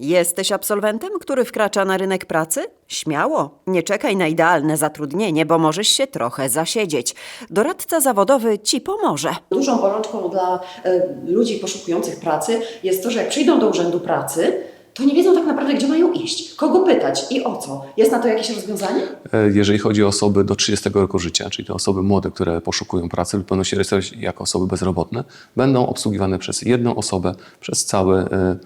Jesteś absolwentem, który wkracza na rynek pracy? Śmiało, nie czekaj na idealne zatrudnienie, bo możesz się trochę zasiedzieć. Doradca zawodowy ci pomoże. Dużą bolączką dla e, ludzi poszukujących pracy jest to, że jak przyjdą do urzędu pracy, to nie wiedzą tak naprawdę, gdzie mają iść, kogo pytać i o co. Jest na to jakieś rozwiązanie? E, Jeżeli chodzi o osoby do 30 roku życia, czyli te osoby młode, które poszukują pracy lub będą się rejestrować jako osoby bezrobotne, będą obsługiwane przez jedną osobę przez, cały, e,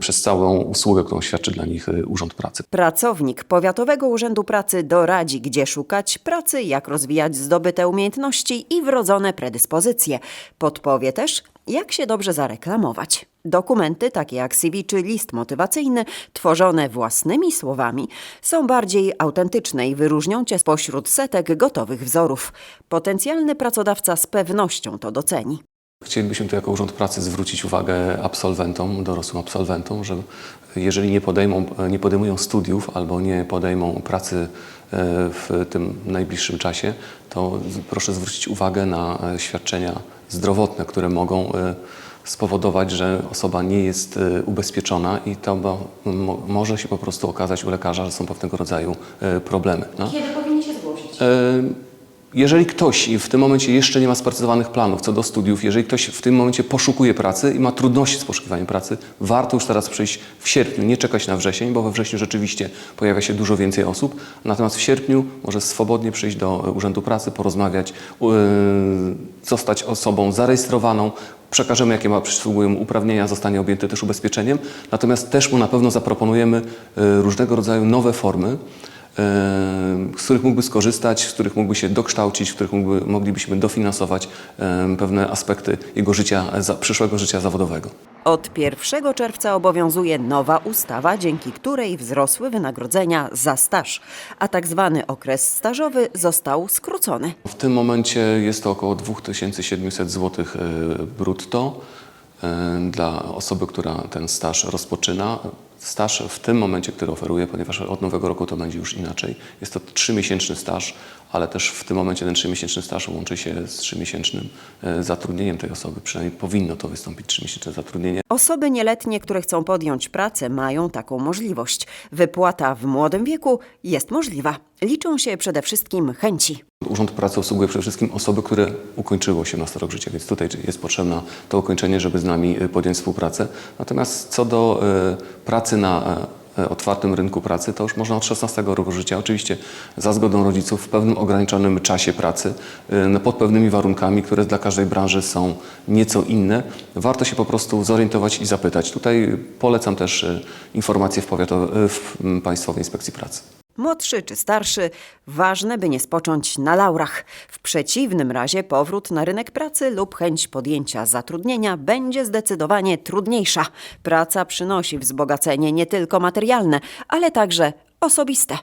przez całą usługę, którą świadczy dla nich e, Urząd Pracy. Pracownik Powiatowego Urzędu Pracy doradzi, gdzie szukać pracy, jak rozwijać zdobyte umiejętności i wrodzone predyspozycje. Podpowie też, jak się dobrze zareklamować. Dokumenty, takie jak CV czy list motywacyjny, tworzone własnymi słowami, są bardziej autentyczne i wyróżnią cię spośród setek gotowych wzorów. Potencjalny pracodawca z pewnością to doceni. Chcielibyśmy tu jako Urząd Pracy zwrócić uwagę absolwentom, dorosłym absolwentom, że jeżeli nie, podejmą, nie podejmują studiów albo nie podejmą pracy e, w tym najbliższym czasie, to proszę zwrócić uwagę na e, świadczenia zdrowotne, które mogą e, spowodować, że osoba nie jest ubezpieczona i to mo- mo- może się po prostu okazać u lekarza, że są pewnego rodzaju problemy. No. Kiedy powinni się zgłosić? Jeżeli ktoś w tym momencie jeszcze nie ma sprecyzowanych planów co do studiów, jeżeli ktoś w tym momencie poszukuje pracy i ma trudności z poszukiwaniem pracy, warto już teraz przyjść w sierpniu, nie czekać na wrzesień, bo we wrześniu rzeczywiście pojawia się dużo więcej osób. Natomiast w sierpniu może swobodnie przyjść do e, Urzędu Pracy, porozmawiać, e, zostać osobą zarejestrowaną, przekażemy, jakie ma przysługują uprawnienia, zostanie objęty też ubezpieczeniem. Natomiast też mu na pewno zaproponujemy e, różnego rodzaju nowe formy, z których mógłby skorzystać, z których mógłby się dokształcić, w których mógłby, moglibyśmy dofinansować pewne aspekty jego życia, za, przyszłego życia zawodowego. Od 1 czerwca obowiązuje nowa ustawa, dzięki której wzrosły wynagrodzenia za staż, a tak zwany okres stażowy został skrócony. W tym momencie jest to około 2700 zł e, brutto e, dla osoby, która ten staż rozpoczyna. Staż w tym momencie, który oferuje, ponieważ od nowego roku to będzie już inaczej. Jest to trzymiesięczny staż, ale też w tym momencie ten trzymiesięczny staż łączy się z trzymiesięcznym e, zatrudnieniem tej osoby. Przynajmniej powinno to wystąpić trzymiesięczne zatrudnienie. Osoby nieletnie, które chcą podjąć pracę, mają taką możliwość. Wypłata w młodym wieku jest możliwa. Liczą się przede wszystkim chęci. Urząd Pracy obsługuje przede wszystkim osoby, które ukończyły 18 rok życia, więc tutaj jest potrzebne to ukończenie, żeby z nami y, podjąć współpracę. Natomiast co do y, pracy na y, otwartym rynku pracy, to już można od 16 roku życia, oczywiście za zgodą rodziców, w pewnym ograniczonym czasie pracy, no, pod pewnymi warunkami, które dla każdej branży są nieco inne. Warto się po prostu zorientować i zapytać. Tutaj polecam też informacje w, w Państwowej Inspekcji Pracy. Młodszy czy starszy, ważne, by nie spocząć na laurach. W przeciwnym razie powrót na rynek pracy lub chęć podjęcia zatrudnienia będzie zdecydowanie trudniejsza. Praca przynosi wzbogacenie nie tylko materialne, ale także osobiste.